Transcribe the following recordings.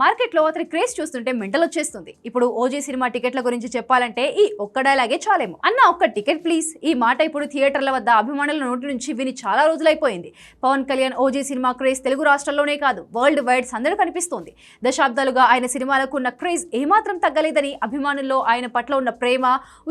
మార్కెట్లో అతని క్రేజ్ చూస్తుంటే మెంటల్ వచ్చేస్తుంది. ఇప్పుడు ఓజీ సినిమా టికెట్ల గురించి చెప్పాలంటే ఈ ఒక్క డైలాగే చాలేమో. అన్న ఒక్క టికెట్ ప్లీజ్. ఈ మాట ఇప్పుడు థియేటర్ల వద్ద అభిమానుల నోటి నుంచి విని చాలా రోజులైపోయింది. Pawan Kalyan OG cinema craze Telugu రాష్ట్రాల్లోనే కాదు వరల్డ్ వైడ్ సందడి కనిపిస్తోంది. దశాబ్దాలుగా ఆయన సినిమాలకు ఉన్న క్రేజ్ ఏమాత్రం తగ్గలేదని అభిమానుల్లో ఆయన పట్ల ఉన్న ప్రేమ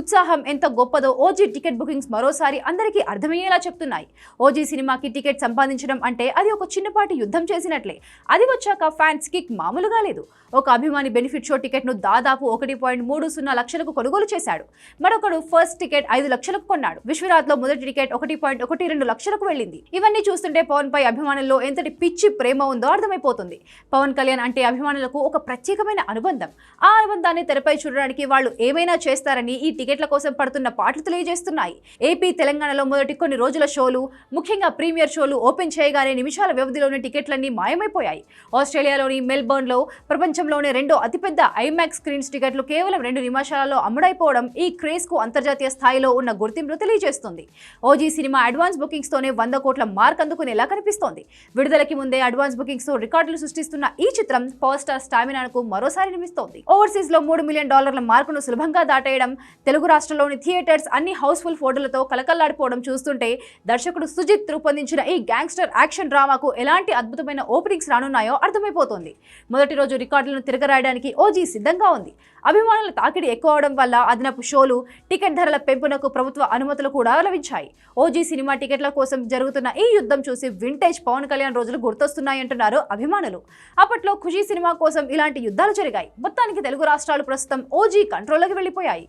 ఉత్సాహం ఎంత గొప్పదో ఓజీ టికెట్ బుకింగ్స్ మరోసారి అందరికీ అర్థమయ్యేలా చెప్తున్నాయి. ఓజీ సినిమాకి టికెట్ సంపాదించడం అంటే అది ఒక చిన్నపాటి యుద్ధం చేసినట్లే. అది వచ్చాక ఫ్యాన్స్ కిక్ మామూలుగా లేదు ఒక అభిమాని బెనిఫిట్ షో టికెట్ను దాదాపు ఒకటి పాయింట్ మూడు సున్నా లక్షలకు కొనుగోలు చేశాడు. మరొకడు ఫస్ట్ టికెట్ ఐదు లక్షలకు కొన్నాడు. విశ్వరాత్లో మొదటి టికెట్ ఒకటి పాయింట్ ఒకటి రెండు లక్షలకు వెళ్ళింది. ఇవన్నీ చూస్తుంటే పవన్ పై అభిమానుల్లో ఎంతటి పిచ్చి ప్రేమ ఉందో అర్థమైపోతుంది. పవన్ కళ్యాణ్ అంటే అభిమానులకు ఒక ప్రత్యేకమైన అనుబంధం. ఆ అనుబంధాన్ని తెరపై చూడడానికి వాళ్ళు ఏమైనా చేస్తారని ఈ టికెట్ల కోసం పడుతున్న పాటలు తెలియజేస్తున్నాయి. ఏపీ తెలంగాణలో మొదటి కొన్ని రోజుల షోలు ముఖ్యంగా ప్రీమియర్ షోలు ఓపెన్ చేయగానే నిమిషాల వ్యవధిలోని టికెట్లన్నీ మాయమైపోయాయి. ఆస్ట్రేలియాలోని మెల్బోర్న్లో ప్రపంచంలోనే రెండో అతిపెద్ద ఐమాక్స్ స్క్రీన్స్ టికెట్లు కేవలం రెండు నిమిషాలలో అమ్ముడైపోవడం ఈ క్రేజ్కు అంతర్జాతీయ స్థాయిలో ఉన్న గుర్తింపును తెలియజేస్తుంది. ఓజీ సినిమా అడ్వాన్స్ బుకింగ్స్ తోనే వంద కోట్ల మార్క్ అందుకునేలా కనిపిస్తోంది. విడుదలకి ముందే అడ్వాన్స్ బుకింగ్స్తో రికార్డులు సృష్టిస్తున్న ఈ చిత్రం పవర్ స్టార్ స్టామినాకు మరోసారి నిమిస్తోంది ఓవర్సీస్లో మూడు మిలియన్ డాలర్ల మార్కును సులభంగా దాటేయడం తెలుగు రాష్ట్రంలోని థియేటర్స్ అన్ని హౌస్ఫుల్ ఫోటోలతో కలకల్లాడిపోవడం చూస్తుంటే దర్శకుడు సుజిత్ రూపొందించిన ఈ గ్యాంగ్స్టర్ యాక్షన్ డ్రామాకు ఎలాంటి అద్భుతమైన ఓపెనింగ్స్ రానున్నాయో అర్థమైపోతోంది. మొదటి రోజు రికార్డులను తిరగరాయడానికి ఓజీ సిద్ధంగా ఉంది. అభిమానుల తాకిడి ఎక్కువ అవడం వల్ల అదనపు షోలు టికెట్ ధరల పెంపునకు ప్రభుత్వ అనుమతులు కూడా లభించాయి. ఓజీ సినిమా టికెట్ల కోసం జరుగుతున్న ఈ యుద్ధం చూసి వింటేజ్ పవన్ కళ్యాణ్ రోజులు గుర్తొస్తున్నాయంటున్నారు అభిమానులు. అప్పట్లో ఖుషీ సినిమా కోసం ఇలాంటి యుద్ధాలు జరిగాయి. మొత్తానికి తెలుగు రాష్ట్రాలు ప్రస్తుతం ఓజీ కంట్రోల్లోకి వెళ్ళిపోయాయి.